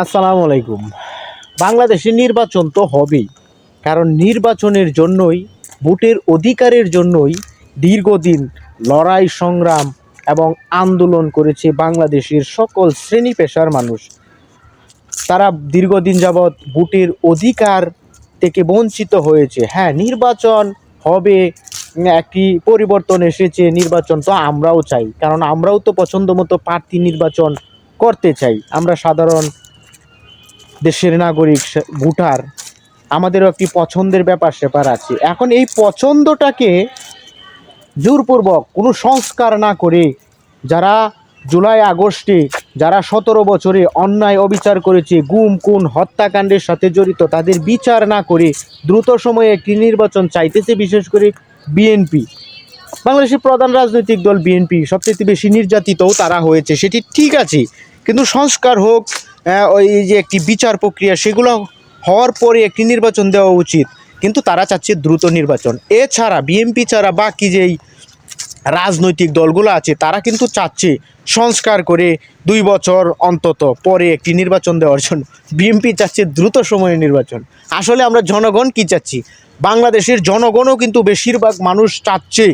আসসালামু আলাইকুম। বাংলাদেশে নির্বাচন তো হবেই, কারণ নির্বাচনের জন্যই, ভোটের অধিকারের জন্যই দীর্ঘদিন লড়াই, সংগ্রাম এবং আন্দোলন করেছে বাংলাদেশের সকল শ্রেণি পেশার মানুষ। তারা দীর্ঘদিন যাবৎ ভোটের অধিকার থেকে বঞ্চিত হয়েছে। হ্যাঁ নির্বাচন হবে একটি পরিবর্তন এসেছে, নির্বাচন তো আমরাও চাই, কারণ আমরাও তো পছন্দ মতো প্রার্থী নির্বাচন করতে চাই। আমরা সাধারণ দেশের নাগরিক ভোটার, আমাদেরও একটি পছন্দের ব্যাপার সেপার আছে। এখন এই পছন্দটাকে জোরপূর্বক কোনো সংস্কার না করে যারা জুলাই, আগস্টে যারা সতেরো বছরে অন্যায় অবিচার করেছে, গুম, খুন, হত্যাকাণ্ডের সাথে জড়িত, তাদের বিচার না করে দ্রুত সময়ে একটি নির্বাচন চাইতেছে বিশেষ করে বিএনপি। বাংলাদেশের প্রধান রাজনৈতিক দল বিএনপি, সবচেয়ে বেশি নির্যাতিতও তারা হয়েছে, সেটি ঠিক আছে। কিন্তু সংস্কার হোক ওই যে একটি বিচার প্রক্রিয়া, সেগুলো হওয়ার পরে একটি নির্বাচন দেওয়া উচিত। কিন্তু তারা চাচ্ছে দ্রুত নির্বাচন। এছাড়া, বিএনপি ছাড়া বাকি যেই রাজনৈতিক দলগুলো আছে, তারা কিন্তু চাচ্ছে সংস্কার করে দুই বছর অন্তত পরে একটি নির্বাচন দেওয়ার জন্য। বিএনপি চাচ্ছে দ্রুত সময়ে নির্বাচন। আসলে আমরা জনগণ কি চাচ্ছি? বাংলাদেশের জনগণও কিন্তু বেশিরভাগ মানুষ চাচ্ছে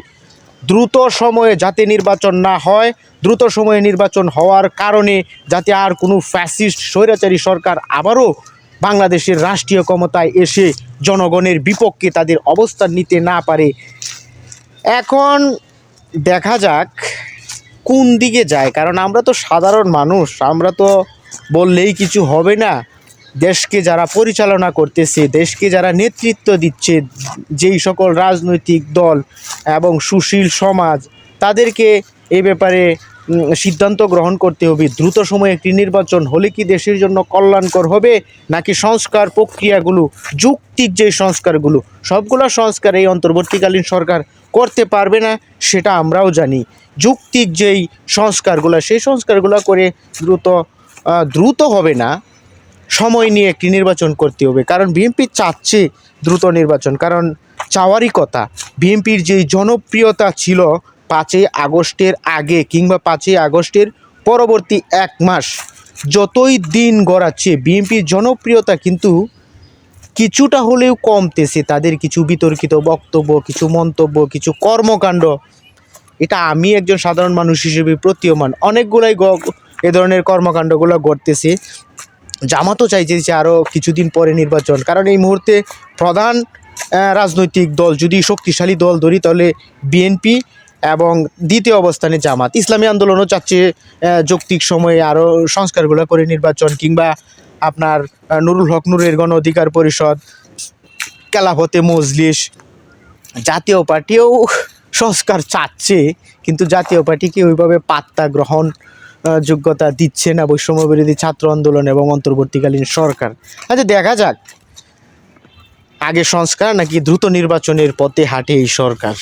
দ্রুত সময়ে যাতে নির্বাচন না হয়, দ্রুত সময়ে নির্বাচন হওয়ার কারণে যাতে আর কোনো ফ্যাসিস্ট স্বৈরাচারী সরকার আবারও বাংলাদেশের রাষ্ট্রীয় ক্ষমতায় এসে জনগণের বিপক্ষে তাদের অবস্থান নিতে না পারে। এখন দেখা যাক কোন দিকে যায়, কারণ আমরা তো সাধারণ মানুষ, আমরা তো বললেই কিছু হবে না। দেশকে যারা পরিচালনা করতেছে, দেশকে যারা নেতৃত্ব দিচ্ছে, যেই সকল রাজনৈতিক দল এবং সুশীল সমাজ, তাদেরকে এই ব্যাপারে সিদ্ধান্ত গ্রহণ করতে হবে। দ্রুত সময়ে একটি নির্বাচন হলে কি দেশের জন্য কল্যাণকর হবে, নাকি সংস্কার প্রক্রিয়াগুলো যুক্তিক যে সংস্কারগুলো, সবগুলো সংস্কার এই অন্তর্বর্তীকালীন সরকার করতে পারবে না, সেটা আমরাও জানি। যুক্তিক যেই সংস্কারগুলো, সেই সংস্কারগুলো করে দ্রুত দ্রুত হবে না সময় নিয়ে একটি নির্বাচন করতে হবে? কারণ বিএনপি চাচ্ছে দ্রুত নির্বাচন। কারণ চাওয়ারই কথা, বিএনপির যেই জনপ্রিয়তা ছিল পাঁচই আগস্টের আগে কিংবা পাঁচই আগস্টের পরবর্তী এক মাস, যতই দিন গড়াচ্ছে, বিএনপির জনপ্রিয়তা কিন্তু কিছুটা হলেও কমতেছে। তাদের কিছু বিতর্কিত বক্তব্য, কিছু মন্তব্য, কিছু কর্মকাণ্ড, এটা আমি একজন সাধারণ মানুষ হিসেবে প্রতীয়মান। অনেকগুলাই এ ধরনের কর্মকাণ্ডগুলো ঘটতেছে। জামাতও চাইছে যে আরও কিছুদিন পরে নির্বাচন। কারণ এই মুহূর্তে প্রধান রাজনৈতিক দল যদি শক্তিশালী দল ধরি, তাহলে বিএনপি এবং দ্বিতীয় অবস্থানে জামাত। ইসলামী আন্দোলনও চাচ্ছে যৌক্তিক সময়ে আরও সংস্কারগুলো করে নির্বাচন কিংবা আপনার নুরুল হক নুরের গণ অধিকার পরিষদ কেলাফতে মজলিস, জাতীয় পার্টিও সংস্কার চাচ্ছে, কিন্তু জাতীয় পার্টিকে ওইভাবে পাত্তা গ্রহণ যোগ্যতা দিচ্ছে না বৈষম্য বিরোধী ছাত্র আন্দোলন এবং অন্তর্বর্তীকালীন সরকার। আচ্ছা দেখা যাক। আগে সংস্কার নাকি দ্রুত নির্বাচনের পথে হাঁটে এই সরকার?